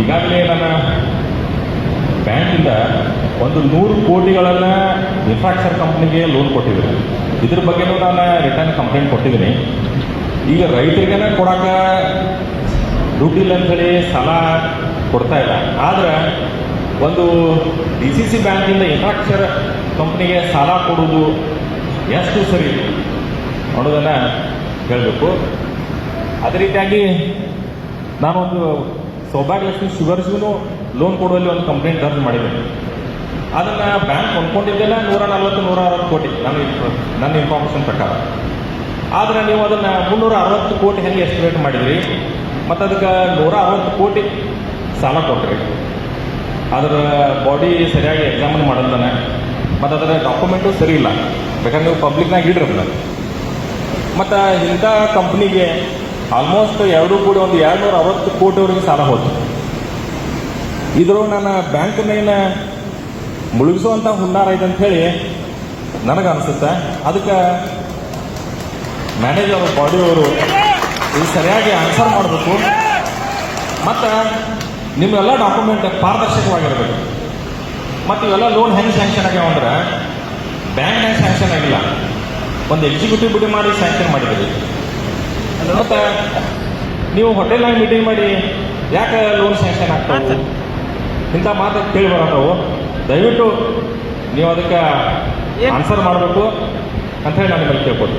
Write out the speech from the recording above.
ಈಗಾಗಲೇ ನನ್ನ ಬ್ಯಾಂಕಿಂದ ಒಂದು ನೂರು ಕೋಟಿಗಳನ್ನ ಇನ್ಫ್ರಾಸ್ಟ್ರಕ್ಚರ್ ಕಂಪ್ನಿಗೆ ಲೋನ್ ಕೊಟ್ಟಿದ್ದೀನಿ ಇದ್ರ ಬಗ್ಗೆನೂ ನಾನು ರಿಟರ್ನ್ ಕಂಪ್ಲೇಂಟ್ ಕೊಟ್ಟಿದ್ದೀನಿ. ಈಗ ರೈತರಿಗೆನ ಕೊಡಾಕ ದುಡ್ಡಿಲ್ಲ ಅಂಥೇಳಿ ಸಾಲ ಕೊಡ್ತಾ ಇಲ್ಲ. ಆದ್ರೆ ಒಂದು ಡಿ ಸಿ ಸಿ ಬ್ಯಾಂಕಿಂದ ಇನ್ಫ್ರಾಸ್ಟ್ರಕ್ಚರ್ ಕಂಪ್ನಿಗೆ ಸಾಲ ಕೊಡುವುದು ಎಷ್ಟು ಸರಿ ಅನ್ನೋದನ್ನು ಹೇಳಬೇಕು. ಅದೇ ರೀತಿಯಾಗಿ ನಾನೊಂದು ಸೌಭಾಗ್ಯಲಕ್ಷ್ಮಿ ಶುಗರ್ಸ್ಗೂ ಲೋನ್ ಕೊಡುವಲ್ಲಿ ಒಂದು ಕಂಪ್ಲೇಂಟ್ ದರ್ಜ್ ಮಾಡಿದೆ. ಅದನ್ನು ಬ್ಯಾಂಕ್ ಕೊಂಡ್ಕೊಂಡಿದ್ದೆಲ್ಲ ನೂರ ನಲ್ವತ್ತು, ನೂರ ಅರವತ್ತು ಕೋಟಿ ನನ್ನ ನನ್ನ ಇನ್ಫಾರ್ಮೇಷನ್ ಪ್ರಕಾರ. ಆದರೆ ನೀವು ಅದನ್ನು ಮುನ್ನೂರ ಅರವತ್ತು ಕೋಟಿ ಹೆಂಗೆ ಎಸ್ಟಿಮೇಟ್ ಮಾಡಿದ್ರಿ? ಮತ್ತು ಅದಕ್ಕೆ ನೂರ ಅರವತ್ತು ಕೋಟಿ ಸಾಲ ಕೊಟ್ರಿ. ಅದರ ಬಾಡಿ ಸರಿಯಾಗಿ ಎಕ್ಸಾಮಿನ್ ಮಾಡಲ್ದಾನೆ ಮತ್ತು ಅದರ ಡಾಕ್ಯುಮೆಂಟು ಸರಿ ಇಲ್ಲ. ಬೇಕಾದ್ರೆ ನೀವು ಪಬ್ಲಿಕ್ನಾಗ ಇಡ್ರಿ ಅದನ್ನ. ಮತ್ತು ಇಂಥ ಕಂಪ್ನಿಗೆ ಆಲ್ಮೋಸ್ಟ್ ಎರಡು ಕೂಡಿ ಒಂದು ಎರಡು ನೂರ ಅರವತ್ತು ಕೋಟಿವರೆಗೆ ಸಾಲ ಹೋಯ್ತು. ಇದ್ರೂ ನನ್ನ ಬ್ಯಾಂಕ್ನೇನ ಮುಳುಗಿಸುವಂಥ ಹುನ್ನಾರ ಇದೆ ಹೇಳಿ ನನಗೆ ಅನಿಸುತ್ತೆ ಅದಕ್ಕೆ ಮ್ಯಾನೇಜರ್ ಬಾಡಿಯವರು ಇದು ಸರಿಯಾಗಿ ಆನ್ಸರ್ ಮಾಡಬೇಕು. ಮತ್ತು ನಿಮ್ಮೆಲ್ಲ ಡಾಕ್ಯುಮೆಂಟ್ ಪಾರದರ್ಶಕವಾಗಿರಬೇಕು. ಮತ್ತು ಇವೆಲ್ಲ ಲೋನ್ ಹೆಂಗೆ ಸ್ಯಾಂಕ್ಷನ್ ಆಗ್ಯಾವ ಅಂದ್ರೆ ಬ್ಯಾಂಕ್ನಾಗ ಸ್ಯಾಂಕ್ಷನ್ ಆಗಿಲ್ಲ. ಒಂದು ಎಕ್ಸಿಕ್ಯೂಟಿವ್ ಬಿಡಿ ಮಾಡಿ ಸ್ಯಾಂಕ್ಷನ್ ಮಾಡಿದ್ದೀರಿ ಮತ್ತು ನೀವು ಹೋಟೆಲ್ನಾಗ ಮೀಟಿಂಗ್ ಮಾಡಿ ಯಾಕೆ ಲೋನ್ ಸ್ಯಾಂಕ್ಷನ್ ಆಗ್ತದೆ ಇಂಥ ಮಾತು ಕೇಳಿ ನಾವು. ದಯವಿಟ್ಟು ನೀವು ಅದಕ್ಕೆ ಆನ್ಸರ್ ಮಾಡಬೇಕು ಅಂತ ಹೇಳಿ ನಾನು ಕೇಳ್ಬೋದು